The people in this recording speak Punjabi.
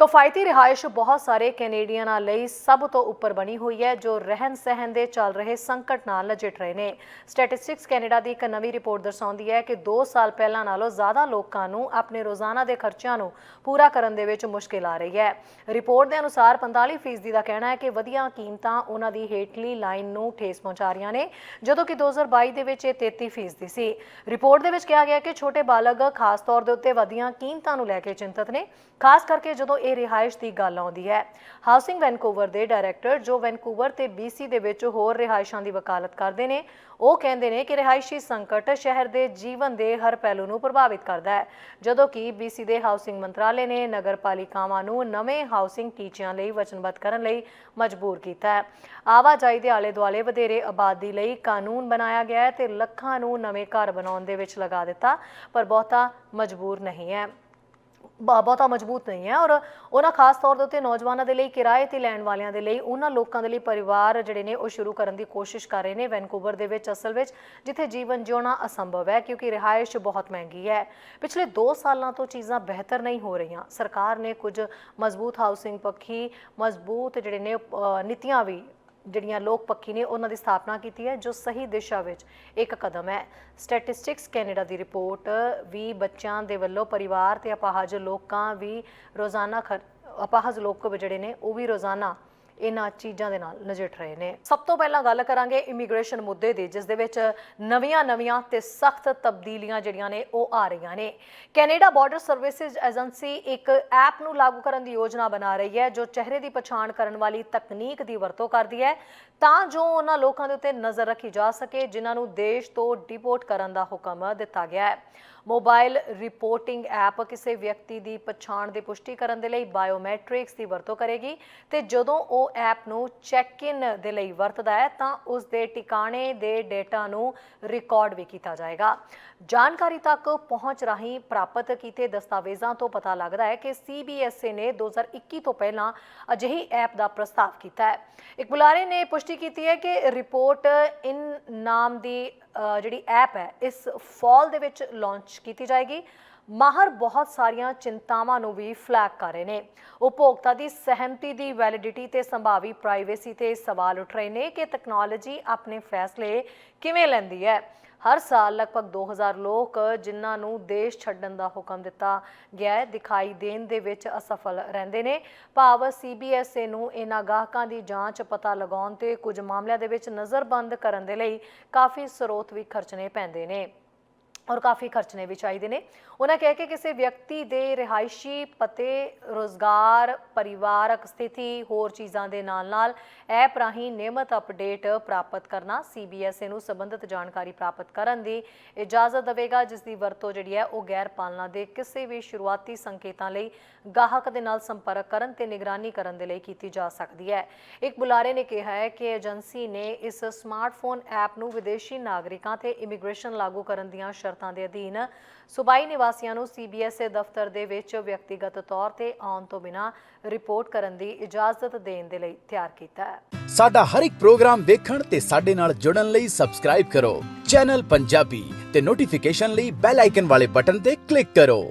ਕਫਾਇਤੀ ਰਿਹਾਇਸ਼ ਬਹੁਤ ਸਾਰੇ ਕੈਨੇਡੀਅਨਾਂ ਲਈ ਸਭ ਤੋਂ ਉੱਪਰ ਬਣੀ ਹੋਈ ਹੈ, ਜੋ ਰਹਿਣ ਸਹਿਣ ਦੇ ਚੱਲ ਰਹੇ ਸੰਕਟ ਨਾਲ ਨਜਿੱਠ ਰਹੇ ਨੇ। ਸਟੈਟਿਸਟਿਕਸ ਕੈਨੇਡਾ ਦੀ ਇੱਕ ਨਵੀਂ ਰਿਪੋਰਟ ਦਰਸਾਉਂਦੀ ਹੈ ਕਿ 2 ਸਾਲ ਪਹਿਲਾਂ ਨਾਲੋਂ ਜ਼ਿਆਦਾ ਲੋਕਾਂ ਨੂੰ ਆਪਣੇ ਰੋਜ਼ਾਨਾ ਦੇ ਖਰਚਿਆਂ ਨੂੰ ਪੂਰਾ ਕਰਨ ਦੇ ਵਿੱਚ ਮੁਸ਼ਕਿਲ ਆ ਰਹੀ ਹੈ। ਰਿਪੋਰਟ ਦੇ ਅਨੁਸਾਰ 45% ਦਾ ਕਹਿਣਾ ਹੈ ਕਿ ਵਧੀਆਂ ਕੀਮਤਾਂ ਉਹਨਾਂ ਦੀ ਹੇਠਲੀ ਲਾਈਨ ਨੂੰ ਠੇਸ ਪਹੁੰਚਾ ਰਹੀਆਂ ਨੇ, ਜਦੋਂ ਕਿ 2022 ਦੇ ਵਿੱਚ ਇਹ 33% ਦੀ ਸੀ। ਰਿਪੋਰਟ ਦੇ ਵਿੱਚ ਕਿਹਾ ਗਿਆ ਕਿ ਛੋਟੇ ਬਾਲਗ ਖਾਸ ਤੌਰ ਦੇ ਉੱਤੇ ਵਧੀਆਂ ਕੀਮਤਾਂ ਨੂੰ ਲੈ ਕੇ ਚਿੰਤਤ ਨੇ, ਖਾਸ ਕਰਕੇ ਜਦੋਂ ਇਹ ਰਿਹਾਇਸ਼ ਦੀ ਗੱਲ ਆਉਂਦੀ ਹੈ। ਹਾਊਸਿੰਗ ਵੈਨਕੂਵਰ ਦੇ ਡਾਇਰੈਕਟਰ ਜੋ ਵੈਨਕੂਵਰ ਤੇ BC ਦੇ ਵਿੱਚ ਹੋਰ ਰਿਹਾਇਸ਼ਾਂ ਦੀ ਵਕਾਲਤ ਕਰਦੇ ਨੇ, ਉਹ ਕਹਿੰਦੇ ਨੇ ਕਿ ਰਿਹਾਇਸ਼ੀ ਸੰਕਟ ਸ਼ਹਿਰ ਦੇ ਜੀਵਨ ਦੇ ਹਰ ਪਹਿਲੂ ਨੂੰ ਪ੍ਰਭਾਵਿਤ ਕਰਦਾ ਹੈ। ਜਦੋਂ ਕਿ BC ਦੇ ਹਾਊਸਿੰਗ ਮੰਤਰਾਲੇ ਨੇ ਨਗਰਪਾਲਿਕਾਵਾਂ ਨੂੰ ਨਵੇਂ ਹਾਊਸਿੰਗ ਟੀਚਿਆਂ ਲਈ ਵਚਨਬੱਧ ਕਰਨ ਲਈ ਮਜਬੂਰ ਕੀਤਾ ਹੈ। ਆਵਾਜਾਈ ਦੇ ਆਲੇ ਦੁਆਲੇ ਵਧੇਰੇ ਆਬਾਦੀ ਲਈ ਕਾਨੂੰਨ ਬਣਾਇਆ ਗਿਆ ਹੈ ਤੇ ਲੱਖਾਂ ਨੂੰ ਨਵੇਂ ਘਰ ਬਣਾਉਣ ਦੇ ਵਿੱਚ ਲਗਾ ਦਿੱਤਾ, ਪਰ ਬਹੁਤਾ ਮਜਬੂਰ ਨਹੀਂ ਹੈ। ਬਹੁਤਾ ਮਜ਼ਬੂਤ ਨਹੀਂ ਹੈ ਔਰ ਉਹਨਾਂ ਖਾਸ ਤੌਰ ਦੇ ਉੱਤੇ ਨੌਜਵਾਨਾਂ ਦੇ ਲਈ, ਕਿਰਾਏ ਤੇ ਲੈਣ ਵਾਲਿਆਂ ਦੇ ਲਈ, ਉਹਨਾਂ ਲੋਕਾਂ ਦੇ ਲਈ ਪਰਿਵਾਰ ਜਿਹੜੇ ਨੇ ਉਹ ਸ਼ੁਰੂ ਕਰਨ ਦੀ ਕੋਸ਼ਿਸ਼ ਕਰ ਰਹੇ ਨੇ ਵੈਨਕੂਵਰ ਦੇ ਵਿੱਚ, ਅਸਲ ਵਿੱਚ ਜਿੱਥੇ ਜੀਵਨ ਜਿਉਣਾ ਅਸੰਭਵ ਹੈ ਕਿਉਂਕਿ ਰਿਹਾਇਸ਼ ਬਹੁਤ ਮਹਿੰਗੀ ਹੈ। ਪਿਛਲੇ 2 ਸਾਲਾਂ ਤੋਂ ਚੀਜ਼ਾਂ ਬਿਹਤਰ ਨਹੀਂ ਹੋ ਰਹੀਆਂ। ਸਰਕਾਰ ਨੇ ਕੁਝ ਮਜ਼ਬੂਤ ਹਾਊਸਿੰਗ ਪੱਖੀ, ਮਜ਼ਬੂਤ ਜਿਹੜੇ ਨੇ ਨੀਤੀਆਂ ਵੀ ਜਿਹੜੀਆਂ ਲੋਕ ਪੱਖੀ ਨੇ, ਉਹਨਾਂ ਦੀ ਸਥਾਪਨਾ ਕੀਤੀ ਹੈ, ਜੋ ਸਹੀ ਦਿਸ਼ਾ ਵਿੱਚ ਇੱਕ ਕਦਮ ਹੈ। ਸਟੈਟਿਸਟਿਕਸ ਕੈਨੇਡਾ ਦੀ ਰਿਪੋਰਟ, ਵੀ ਬੱਚਿਆਂ ਦੇ ਵੱਲੋਂ ਪਰਿਵਾਰ ਤੇ ਅਪਾਹਜ ਲੋਕਾਂ ਵੀ ਰੋਜ਼ਾਨਾ ਖਰ- ਅਪਾਹਜ ਲੋਕ ਜਿਹੜੇ ਨੇ, ਉਹ ਵੀ ਰੋਜ਼ਾਨਾ ਇਹਨਾਂ ਚੀਜ਼ਾਂ ਦੇ ਨਾਲ ਨਜਿੱਠ ਰਹੇ ਨੇ। ਸਭ ਤੋਂ ਪਹਿਲਾਂ ਗੱਲ ਕਰਾਂਗੇ ਇਮੀਗ੍ਰੇਸ਼ਨ ਮੁੱਦੇ ਦੀ, ਜਿਸ ਦੇ ਵਿੱਚ ਨਵੀਆਂ-ਨਵੀਆਂ ਤੇ ਸਖਤ ਤਬਦੀਲੀਆਂ ਜਿਹੜੀਆਂ ਨੇ ਉਹ ਆ ਰਹੀਆਂ ਨੇ। ਕੈਨੇਡਾ ਬਾਰਡਰ ਸਰਵਿਸਿਜ਼ ਏਜੰਸੀ ਇੱਕ ਐਪ ਨੂੰ ਲਾਗੂ ਕਰਨ ਦੀ ਯੋਜਨਾ ਬਣਾ ਰਹੀ ਹੈ, ਜੋ ਚਿਹਰੇ ਦੀ ਪਛਾਣ ਕਰਨ ਵਾਲੀ ਤਕਨੀਕ ਦੀ ਵਰਤੋਂ ਕਰਦੀ ਹੈ, ਤਾਂ ਜੋ ਉਹਨਾਂ ਲੋਕਾਂ ਦੇ ਉੱਤੇ ਨਜ਼ਰ ਰੱਖੀ ਜਾ ਸਕੇ, ਜਿਨ੍ਹਾਂ ਨੂੰ ਦੇਸ਼ ਤੋਂ ਡਿਪੋਰਟ ਕਰਨ ਦਾ ਹੁਕਮ ਦਿੱਤਾ ਗਿਆ ਹੈ। ਮੋਬਾਈਲ ਰਿਪੋਰਟਿੰਗ ਐਪ ਕਿਸੇ ਵਿਅਕਤੀ ਦੀ ਪਛਾਣ ਦੀ ਪੁਸ਼ਟੀ ਕਰਨ ਦੇ ਲਈ ਬਾਇਓਮੈਟ੍ਰਿਕਸ ਦੀ ਵਰਤੋਂ ਕਰੇਗੀ ਤੇ ਜਦੋਂ ਉਹ ਐਪ ਨੂੰ ਚੈੱਕ ਇਨ ਦੇ ਲਈ ਵਰਤਦਾ ਹੈ, ਤਾਂ ਉਸ ਦੇ ਟਿਕਾਣੇ ਦੇ ਡੇਟਾ ਨੂੰ ਰਿਕਾਰਡ ਵੀ ਕੀਤਾ ਜਾਏਗਾ। ਜਾਣਕਾਰੀ ਤੱਕ ਪਹੁੰਚ ਰਾਹੀਂ ਪ੍ਰਾਪਤ ਕੀਤੇ ਦਸਤਾਵੇਜ਼ਾਂ ਤੋਂ ਪਤਾ ਲੱਗਦਾ ਹੈ ਕਿ CBSA ਨੇ 2021 ਤੋਂ ਪਹਿਲਾਂ ਅਜਿਹੀ ਐਪ ਦਾ ਪ੍ਰਸਤਾਵ ਕੀਤਾ ਹੈ। ਇੱਕ ਬੁਲਾਰੇ ਨੇ ਪੁਸ਼ਟੀ ਕੀਤੀ ਹੈ ਕਿ ਰਿਪੋਰਟ ਇਨ ਨਾਮ ਦੀ ਜਿਹੜੀ ਐਪ ਹੈ, ਇਸ ਫਾਲ ਦੇ ਵਿੱਚ ਲਾਂਚ ਕੀਤੀ ਜਾਏਗੀ। ਮਾਹਰ ਬਹੁਤ ਸਾਰੀਆਂ ਚਿੰਤਾਵਾਂ ਨੂੰ ਵੀ ਫਲੈਗ ਕਰ ਰਹੇ ਨੇ। ਉਪਭੋਗਤਾ ਦੀ ਸਹਿਮਤੀ ਦੀ ਵੈਲਿਡਿਟੀ ਤੇ ਸੰਭਾਵੀ ਪ੍ਰਾਈਵੇਸੀ ਤੇ ਸਵਾਲ ਉੱਠ ਰਹੇ ਨੇ ਕਿ ਟੈਕਨੋਲੋਜੀ ਆਪਣੇ ਫੈਸਲੇ ਕਿਵੇਂ ਲੈਂਦੀ ਹੈ। ਹਰ ਸਾਲ ਲਗਭਗ 2000 ਲੋਕ ਜਿਨ੍ਹਾਂ ਨੂੰ ਦੇਸ਼ ਛੱਡਣ ਦਾ ਹੁਕਮ ਦਿੱਤਾ ਗਿਆ ਹੈ, ਦਿਖਾਈ ਦੇਣ ਦੇ ਵਿੱਚ ਅਸਫਲ ਰਹਿੰਦੇ ਨੇ। ਭਾਵ CBSA ਨੂੰ ਇਹਨਾਂ ਗਾਹਕਾਂ ਦੀ ਜਾਂਚ, ਪਤਾ ਲਗਾਉਣ ਤੇ ਕੁਝ ਮਾਮਲਿਆਂ ਦੇ ਵਿੱਚ ਨਜ਼ਰਬੰਦ ਕਰਨ ਦੇ ਲਈ ਕਾਫੀ ਸਰੋਤ ਵੀ ਖਰਚਣੇ ਪੈਂਦੇ ਨੇ। ਔਰ ਕਾਫੀ ਖਰਚਣੇ ਵੀ ਚਾਹੀਦੇ ਨੇ। ਉਹਨਾਂ ਕਹਿ ਕੇ ਕਿਸੇ ਵਿਅਕਤੀ ਦੇ ਰਿਹਾਇਸ਼ੀ ਪਤੇ, ਰੋਜ਼ਗਾਰ, ਪਰਿਵਾਰਕ ਸਥਿਤੀ, ਹੋਰ ਚੀਜ਼ਾਂ ਦੇ ਨਾਲ-ਨਾਲ ਐਪ ਰਾਹੀਂ ਨਿਯਮਤ ਅਪਡੇਟ ਪ੍ਰਾਪਤ ਕਰਨਾ CBSA ਨੂੰ ਸੰਬੰਧਿਤ ਜਾਣਕਾਰੀ ਪ੍ਰਾਪਤ ਕਰਨ ਦੀ ਇਜਾਜ਼ਤ ਦੇਵੇਗਾ, ਜਿਸ ਦੀ ਵਰਤੋਂ ਜਿਹੜੀ ਹੈ ਉਹ ਗੈਰ ਪਾਲਣਾ ਦੇ ਕਿਸੇ ਵੀ ਸ਼ੁਰੂਆਤੀ ਸੰਕੇਤਾਂ ਲਈ ਗਾਹਕ ਦੇ ਨਾਲ ਸੰਪਰਕ ਕਰਨ ਤੇ ਨਿਗਰਾਨੀ ਕਰਨ ਦੇ ਲਈ ਕੀਤੀ ਜਾ ਸਕਦੀ ਹੈ। ਇੱਕ ਬੁਲਾਰੇ ਨੇ ਕਿਹਾ ਹੈ ਕਿ ਏਜੰਸੀ ਨੇ ਇਸ ਸਮਾਰਟਫੋਨ ਐਪ ਨੂੰ ਵਿਦੇਸ਼ੀ ਨਾਗਰਿਕਾਂ ਤੇ ਇਮੀਗ੍ਰੇਸ਼ਨ ਲਾਗੂ ਕਰਨ ਦੀਆਂ ਸ਼ਰਤਾਂ ਦੇ ਅਧੀਨ ਸੂਬਾਈ ਨਿਵਾਸੀਆਂ ਨੂੰ CBSA ਦਫ਼ਤਰ ਦੇ ਵਿੱਚ ਵਿਅਕਤੀਗਤ ਤੌਰ ਤੇ ਆਉਣ ਤੋਂ ਬਿਨਾਂ ਰਿਪੋਰਟ ਕਰਨ ਦੀ ਇਜਾਜ਼ਤ ਦੇਣ ਦੇ ਲਈ ਤਿਆਰ ਕੀਤਾ ਹੈ। ਸਾਡਾ ਹਰ ਇੱਕ ਪ੍ਰੋਗਰਾਮ ਦੇਖਣ ਤੇ ਸਾਡੇ ਨਾਲ ਜੁੜਨ ਲਈ ਸਬਸਕ੍ਰਾਈਬ ਕਰੋ। ਚੈਨਲ ਪੰਜਾਬੀ ਤੇ ਨੋਟੀਫਿਕੇਸ਼ਨ ਲਈ ਬੈਲ ਆਈਕਨ ਵਾਲੇ ਬਟਨ ਤੇ ਕਲਿੱਕ ਕਰੋ।